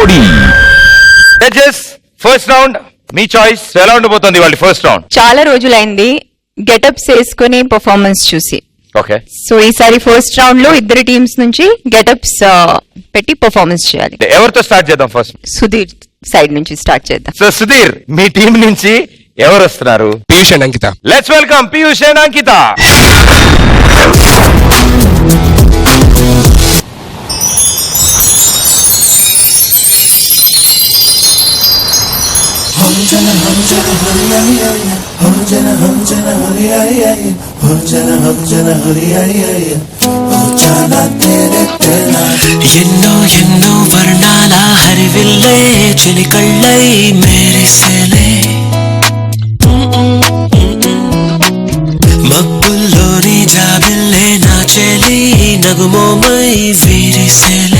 జోడీ judges first round మీ choice ఎలా ఉండబోతోంది వాళ్ళ ఫస్ట్ రౌండ్ చాలా రోజులైంది. గెటప్స్ వేసుకుని పర్ఫార్మెన్స్ చూసి. ఓకే సో ఈసారి ఫస్ట్ రౌండ్లో ఇద్దరు టీమ్స్ నుంచి గెటప్స్ పెట్టి పర్ఫార్మెన్స్ చేయాలి. ఎవరితో స్టార్ట్ చేద్దాం ఫస్ట్ సుధీర్ సైడ్ నుంచి స్టార్ట్ చేద్దాం. సో సుధీర్ మీ టీం నుంచి ఎవరు వస్తున్నారు? Piyush and Ankita let's welcome Piyush and Ankita Jana Hum Jana Hari Hari Hari Hum Jana Hum Jana Hari Hari Hari Hum Jana Hum Jana Hari Hari Hari Oh Jana Tere Tena Yenno Yenno Varnana har Ville Chinikallai Mere Sele Makbuloni Jabille Na Cheli Nagumo Mai Viri Sele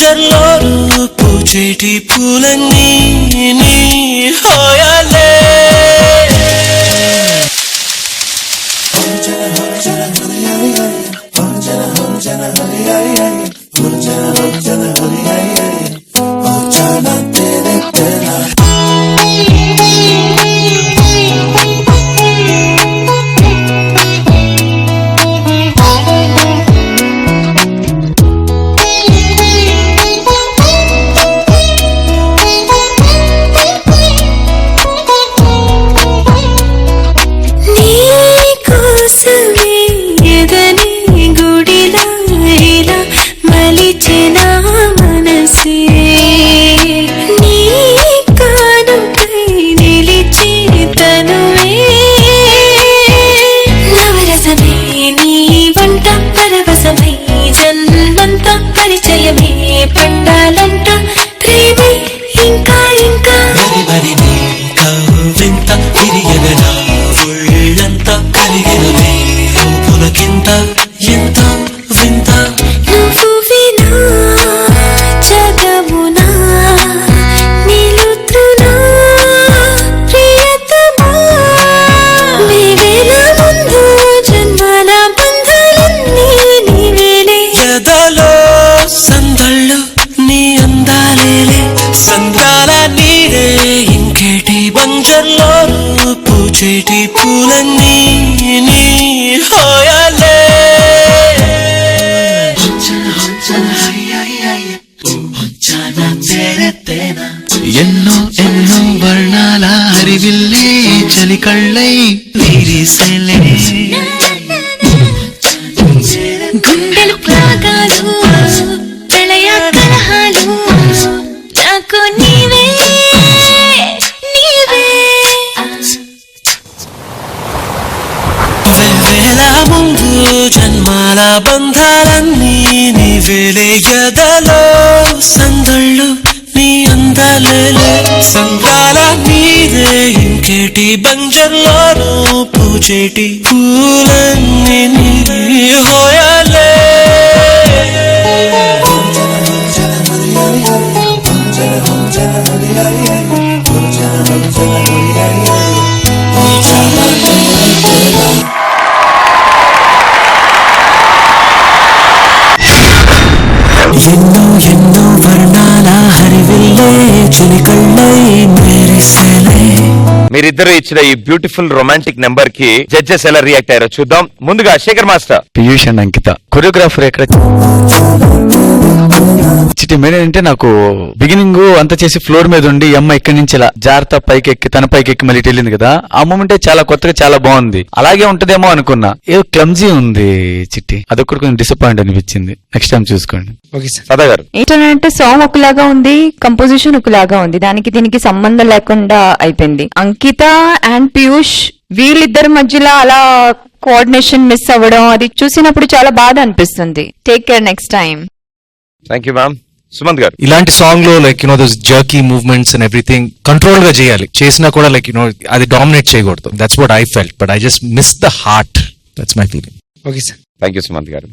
ఇంకేటి బంజర్లోను పూచేటి పూలన్నీ నీ హోయాలే నీ ఎంత వింత నువ్వు వినా జగమునా నిలుతునా ప్రియతమా. నీవేల ముందు జన్మల బంధాలన్నీ నీవేలే. ఎదలో సందళ్ళు నీ అందాలేలే. సందాల నీరే ఇంకేటి బంజర్లోను పూచేటి పూలన్నీ ఎన్నో ఎన్నో వర్ణాల హరివిల్లే చలికళ్ళై వీరిసెలే గుండెలు ప్రాగాలు ప్రళయ కలహాలు నాకు నీవే నీవే. వేవేల ముందు జన్మాల బంధాలన్నీ నీవేలే ఎదలో సందళ్ళు నీ సంఘాల సందాల నీదే ఇంకేటి బంజర్లోనూ పూచేటి పూలన్నీ నీ మీరిద్దరు ఇచ్చిన ఈ బ్యూటిఫుల్ రొమాంటిక్ నెంబర్కి జడ్జెస్ ఎలా రియాక్ట్ అయ్యారో చూద్దాం. ముందుగా Shekhar master. Piyush and Ankita. Choreographer ఎక్కడ? చిటి మెయిన్ ఏంటంటే నాకు బిగినింగ్ అంతా చేసి ఫ్లోర్ మీద ఉండి అమ్మ ఇక్కడి నుంచి ఇలా జాగ్రత్త పైకి ఎక్కి తన పైకి ఎక్కి మళ్ళీ వెళ్ళింది కదా ఆ మూమెంటే చాలా కొత్తగా చాలా బాగుంది. అలాగే ఉంటదేమో అనుకున్నా. ఏదో క్లమ్జీ ఉంది చిట్టి. అదొక్కటి కొంచెం డిసప్పాయింట్ అనిపించింది. నెక్స్ట్ టైం చూసుకోండి. Okay sir. సదా గారు. ఏంటంటే సాంగ్ ఒకలాగా ఉంది కంపోజిషన్ ఒకలాగా ఉంది. దానికి దీనికి సంబంధం లేకుండా అయిపోయింది. అంకిత అండ్ పీయూష్ వీళ్ళిద్దరి మధ్యలో అలా కోఆర్డినేషన్ మిస్ అవ్వడం అది చూసినప్పుడు చాలా బాధ అనిపిస్తుంది. Take care next time thank you ma'am Sumanth గారు ఇలాంటి సాంగ్లో like you know those jerky movements and everything కంట్రోల్గా చేయాలి చేసినా కూడా లైక్ యునో అది డామినేట్ చేయకూడదు that's what I felt but I just miss the heart that's my feeling okay sir thank you Sumanth గారు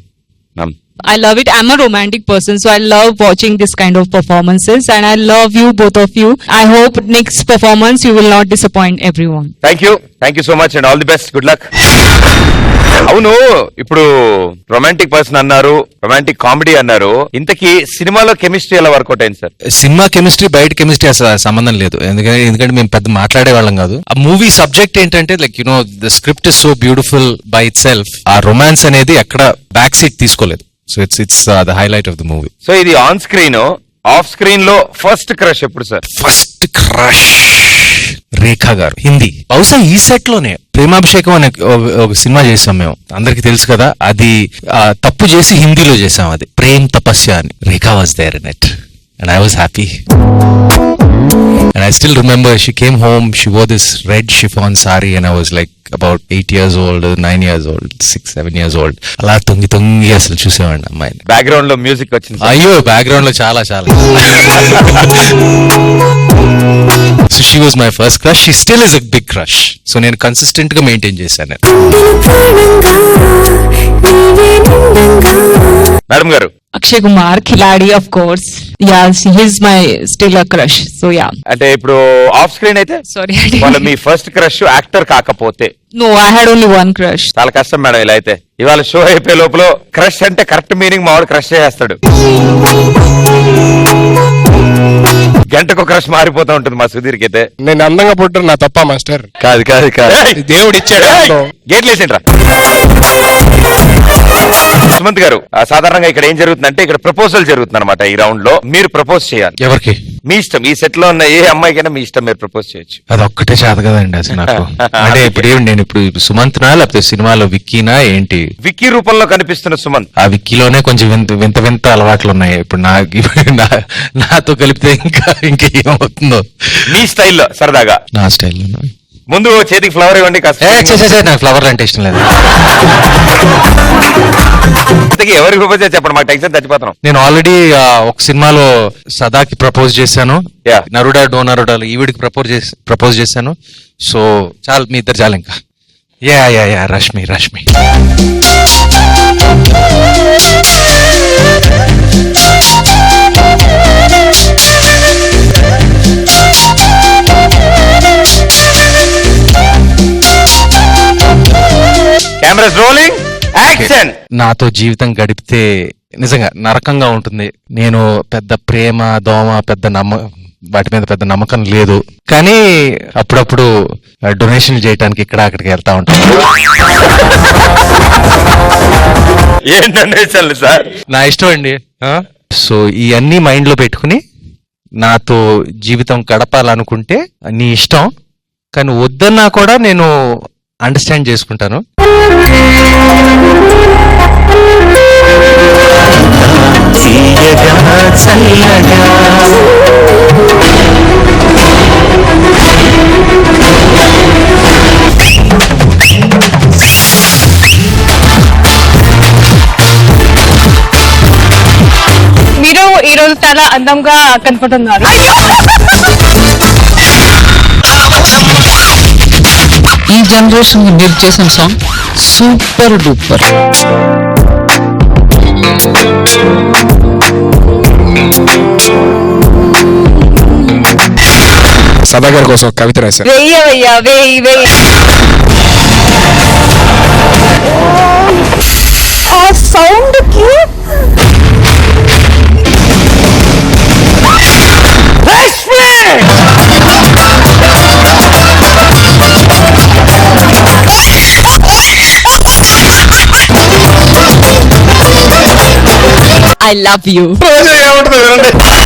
I love it. I'm a romantic person, so I love watching this kind of performances, and I love you, both of you. I hope next performance you will not disappoint everyone. Thank you thank you so much and all the best good luck అవును ఇప్పుడు romantic person అన్నారు romantic comedy అన్నారు. ఇంతకీ సినిమాలో chemistry ఎలా work out అయింది sir? Cinema chemistry బయట chemistry అసలు సంబంధం లేదు. ఎందుకంటే ఎందుకంటే మేము పెద్ద మాట్లాడే వాళ్ళం కాదు. ఆ మూవీ సబ్జెక్ట్ ఏంటంటే like you know the script is so beautiful by itself ఆ రొమాన్స్ అనేది ఎక్కడ బ్యాక్ సీట్ తీసుకోలేదు. So it's it's the highlight of the movie so ఇది ఆన్ స్క్రీన్ ఆఫ్ స్క్రీన్లో ఫస్ట్ క్రష్ ఎప్పుడు సార్? ఫస్ట్ క్రష్ రేఖ గారు హిందీ. బహుశా ఈ సెట్లోనే ప్రేమాభిషేకం అనే ఒక- సినిమా చేసాం మేము. అందరికి తెలుసు కదా అది తప్పు చేసి హిందీలో చేసాం అది. ప్రేమ్ తపస్య అని. Rekha was there in it and I was happy and I still remember she came home she wore this red chiffon sari and I was like about eight years old nine years old six seven years old అలా తొంగి తొంగి అసలు చూసేవాడిని అమ్మాయిని. బ్యాక్గ్రౌండ్లో music వచ్చింది అయ్యో బ్యాక్గ్రౌండ్లో చాలా చాలా. So she was my first crush she still is a big crush so నేను కన్సిస్టెంట్గా మెయింటైన్ చేశాను మేడం గారు Kumar, Khiladi, of course. Yeah, he's my still a crush. So yeah. అంటే ఇప్పుడు ఆఫ్ స్క్రీన్ అయితే I వాళ్ళ. మీ ఫస్ట్ క్రష్ యాక్టర్ కాకపోతే No, I had only one crush. చాలా కష్టం మేడం ఇలా అయితే ఇవాళ షో అయిపోయే లోపల క్రష్ అంటే కరెక్ట్ మీనింగ్ మావాడు క్రష్ చేస్తాడు గంటకు క్రష్ మారిపోతా ఉంటుంది మా సుధీర్కి అయితే నేను అందంగా పుట్టారు నా తప్ప మాస్టర్ కాదు కాదు కాదు! దేవుడు ఇచ్చాడు. గేట్లు వేసిండ్రా సుమంత్ గారు సాధారణంగా ఇక్కడ ఏం జరుగుతుందంటే ఇక్కడ ప్రపోజల్ జరుగుతుంది అనమాట ఈ రౌండ్లో. మీరు ప్రపోజ్ చేయాలి. ఎవరికి? మీ ఇష్టం. ఈ సెట్లో ఉన్న ఏ అమ్మాయికైనా మీ ఇష్టం మీరు ప్రపోజ్ చేయొచ్చు. అది ఒక్కటే చేత కదండి అసలు నాకు. అంటే ఇప్పుడు ఏమి నేను ఇప్పుడు సుమంత్నా లేకపోతే సినిమాలో విక్కీనా ఏంటి? విక్కీ రూపంలో కనిపిస్తున్న సుమంత్. ఆ విక్కీలోనే కొంచెం వింత వింత వింత అలవాట్లు ఉన్నాయి. ఇప్పుడు నా- నాతో కలిపితే ఇంకా ఇంకా ఏమవుతుందో. మీ స్టైల్లో సరదాగా. నా స్టైల్లో ముందు చేతికి ఫ్లవర్ ఇవ్వండి కాస్త ఏ చే చే, చే, నాకు ఫ్లవర్ అంటే ఇష్టం లేదు. ఇంతకీ ఎవరికి ప్రపోజ్ చేసి చెప్పండి మాకు టెన్షన్ చచ్చిపోతున్నాం. నేను ఆల్రెడీ ఒక సినిమాలో సదాకి ప్రపోజ్ చేశాను. Yeah. నరుడా డో నరుడా ఈవిడికి ప్రపోజ్ చేసి ప్రపోజ్ చేశాను. సో చాలు మీ ఇద్దరు చాలు ఇంకా. Yeah yeah yeah Rashmi Rashmi. Action నాతో జీవితం గడిపితే నిజంగా నరకంగా ఉంటుంది. నేను పెద్ద ప్రేమ దోమ పెద్ద నమ్మ వాటి మీద పెద్ద నమ్మకం లేదు. కానీ అప్పుడప్పుడు డొనేషన్ చేయడానికి ఇక్కడ అక్కడికి వెళ్తా ఉంటాను. సార్? నా ఇష్టం అండి. సో ఇవన్నీ మైండ్లో పెట్టుకుని నాతో జీవితం గడపాలనుకుంటే నీ ఇష్టం. కానీ వద్దన్నా కూడా నేను అండర్స్టాండ్ చేసుకుంటాను. మీరు ఈ రోజు చాలా అందంగా కనపడుతున్నారు. ఈ జనరేషన్ మీరు చేసిన సాంగ్ సూపర్ డూపర్ సదా గారి కోసం కవిత రాశారు వెయ్యవయ్యా వెయ్యి వెయ్యి ఆ సౌండ్కి ఐ లవ్ యూ ఏమంటుంది? వినండి